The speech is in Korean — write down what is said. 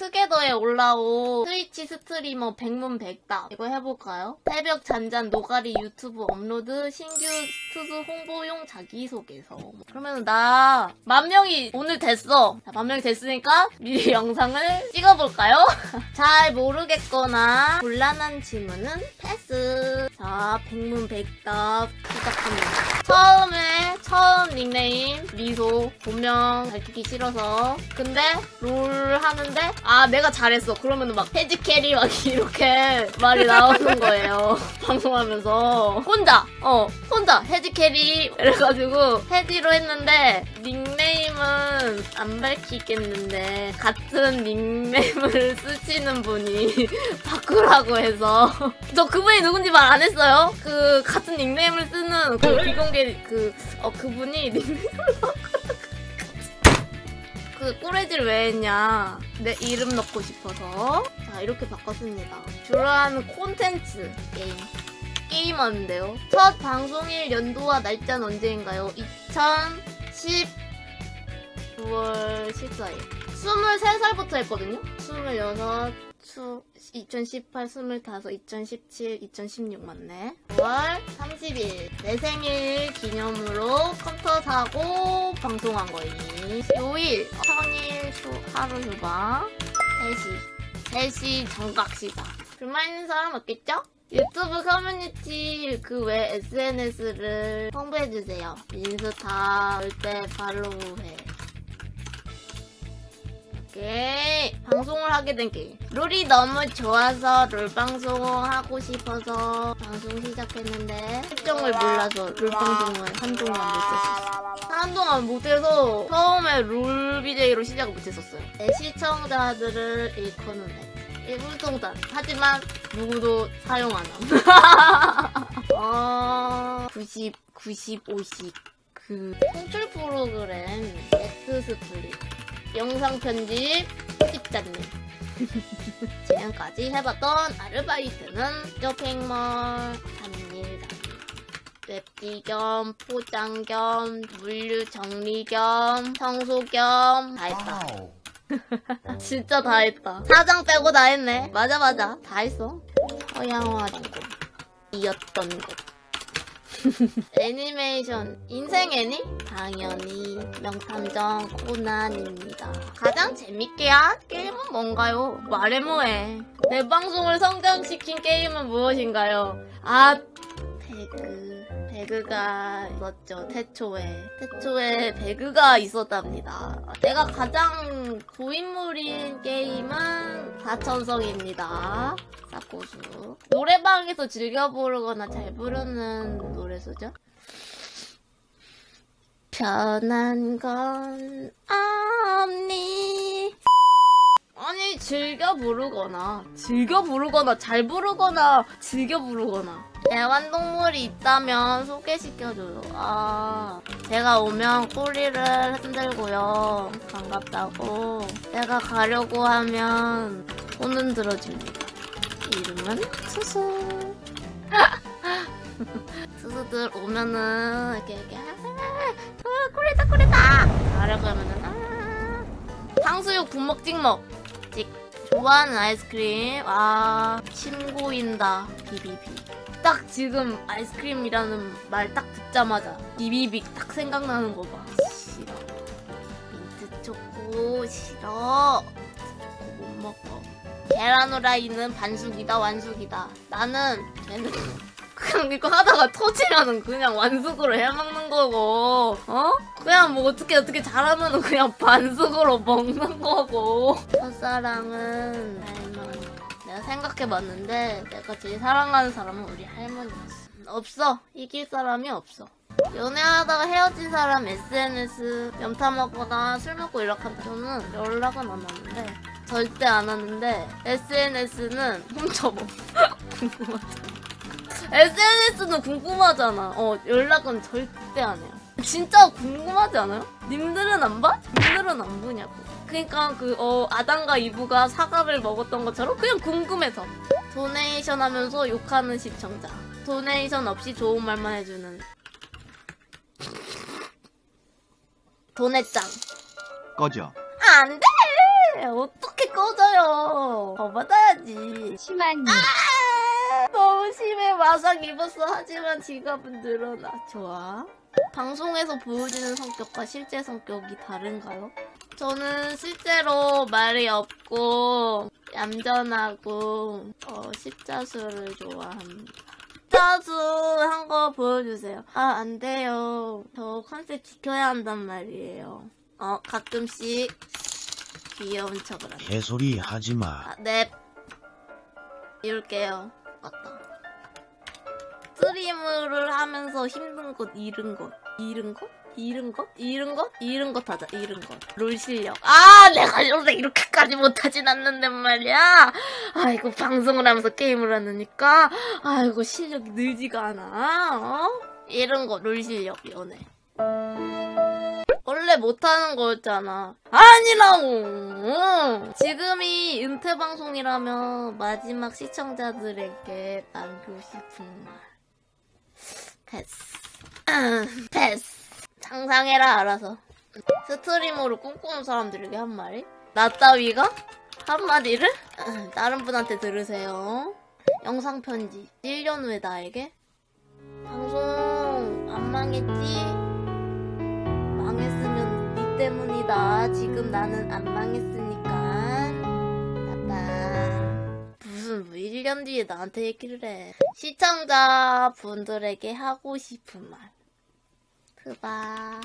투게더에 올라온 트위치 스트리머 백문 백답 이거 해볼까요? 새벽 잔잔 노가리 유튜브 업로드 신규 투수 홍보용 자기소개서 그러면 나 만 명이 오늘 됐어 자, 만 명이 됐으니까 미리 영상을 찍어볼까요? 잘 모르겠거나 곤란한 질문은 패스 자 백문 백답 시작합니다. 처음에 처음 닉네임 리소 본명 밝히기 싫어서. 근데 롤 하는데 아 내가 잘했어. 그러면 막 해지 캐리 막 이렇게 말이 나오는 거예요. 방송하면서. 혼자! 어 혼자! 해지 캐리! 이래가지고 해지로 했는데 닉네임은 안 밝히겠는데 같은 닉네임을 쓰시는 분이 바꾸라고 해서. 저 그분이 누군지 말 안 했어요 그 같은 닉네임을 쓰는 그 비공개 그 어 그분이 닉네임을 바꾸라고. 그 꼬레질 왜 했냐? 내 이름 넣고 싶어서. 자 이렇게 바꿨습니다. 주로 하는 콘텐츠 게임. 게임하는데요. 첫 방송일 연도와 날짜는 언제인가요? 2010 9월 14일. 23살부터 했거든요? 26 수, 2018, 25, 2017, 2016 맞네. 9월 30일 내 생일 기념으로 컴퓨터 사고 방송한 거임. 요일 평일 휴, 하루 휴방 3시 3시 정각시다. 불만 있는 사람 없겠죠? 유튜브 커뮤니티 그 외 SNS를 홍보해주세요. 인스타 올때 팔로우해. 오케이 방송을 하게 된 게임 롤이 너무 좋아서 롤 방송하고 싶어서 방송 시작했는데 설정을 몰라서 롤 방송을 한동안 못했었어 한동안 못해서 처음에 롤 BJ로 시작을 못했었어요 내 시청자들을 일컫는 앱 일불통단 하지만 누구도 사용 안 함. 어... 90, 90, 50. 그, 송출 프로그램, 엑스 스플릿. 영상 편집, 편집자님. 지금까지 해봤던 아르바이트는 쇼핑몰, 잡일, 웹디 겸, 포장 겸, 물류 정리 겸, 청소 겸, 다 했다. 진짜 다 했다. 사장 빼고 다 했네. 맞아, 맞아. 다 했어. 서양화 전공. 이었던 것. 애니메이션 인생 애니? 당연히 명탐정 코난입니다. 가장 재밌게 한 게임은 뭔가요? 말해 뭐해. 내 방송을 성장시킨 게임은 무엇인가요? 아 배그. 배그가 있었죠, 태초에. 태초에 배그가 있었답니다. 내가 가장 고인물인 게임은 사천성입니다. 사고수. 노래방에서 즐겨 부르거나 잘 부르는 노래수죠? 편한 건 없니? 아니, 즐겨 부르거나, 즐겨 부르거나, 잘 부르거나, 즐겨 부르거나. 애완동물이 있다면 소개시켜줘요. 아, 제가 오면 꼬리를 흔들고요. 반갑다고. 내가 가려고 하면 손은 들어줍니다. 이름은 수수. 수수들 오면은 이렇게 이렇게 아, 꼬리다 꼬리다. 가려고 하면은 아. 탕수육 분먹 찍먹 찍. 좋아하는 아이스크림 아 침고인다 비비비. 딱 지금 아이스크림이라는 말 딱 듣자마자 비비빅 딱 생각나는 거 봐. 싫어. 민트 초코 싫어. 초코 못 먹어. 계란 후라이는 반숙이다 완숙이다. 나는 걔는 그냥 이거 하다가 터지면은 그냥 완숙으로 해먹는 거고, 어? 그냥 뭐 어떻게 어떻게 잘하면은 그냥 반숙으로 먹는 거고. 첫사랑은 할머니. 내가 생각해봤는데 내가 제일 사랑하는 사람은 우리 할머니였어. 없어. 이길 사람이 없어. 연애하다가 헤어진 사람 SNS 염타 먹거나 술 먹고 이렇게 저는 연락은 안 하는데 절대 안 하는데 SNS는 훔쳐먹. 궁금하다. SNS는 궁금하잖아. 어, 연락은 절대 안 해요. 진짜 궁금하지 않아요? 님들은 안 봐? 님들은 안 보냐고. 그니까 그, 어, 아담과 이브가 사과를 먹었던 것처럼 그냥 궁금해서. 도네이션 하면서 욕하는 시청자. 도네이션 없이 좋은 말만 해주는. 도네짱. 꺼져. 안 돼! 어떻게 꺼져요? 더 받아야지. 심한 아. 마상 입었어. 하지만 지갑은 늘어나. 좋아. 방송에서 보여지는 성격과 실제 성격이 다른가요? 저는 실제로 말이 없고 얌전하고 어, 십자수를 좋아합니다. 십자수 한 거 보여주세요. 아, 안 돼요. 저 컨셉 지켜야 한단 말이에요. 어, 가끔씩 귀여운 척을 합니다. 개소리 하지 마. 아, 네. 이럴게요. 맞다. 스트리머를 하면서 힘든 것, 잃은 것, 잃은 것? 잃은 것? 잃은 것? 잃은 것 하자, 잃은 것. 롤 실력. 아, 내가 원래 이렇게까지 못하진 않는데 말이야. 아이고, 방송을 하면서 게임을 하느니까, 아이고, 실력이 늘지가 않아, 어? 잃은 것, 롤 실력, 연애. 원래 못하는 거였잖아. 아니라고! 지금이 은퇴 방송이라면 마지막 시청자들에게 남기고 싶은 말. 패스. 패스. 상상해라, 알아서. 스트리머로 꿈꾸는 사람들에게 한 말이? 나 따위가? 한마디를? 다른 분한테 들으세요. 영상 편지. 1년 후에 나에게? 방송 안 망했지? 망했으면 네 때문이다. 지금 나는 안 망했으니까. 1년 뒤에 나한테 얘기를 해. 시청자 분들에게 하고 싶은 말. 그봐.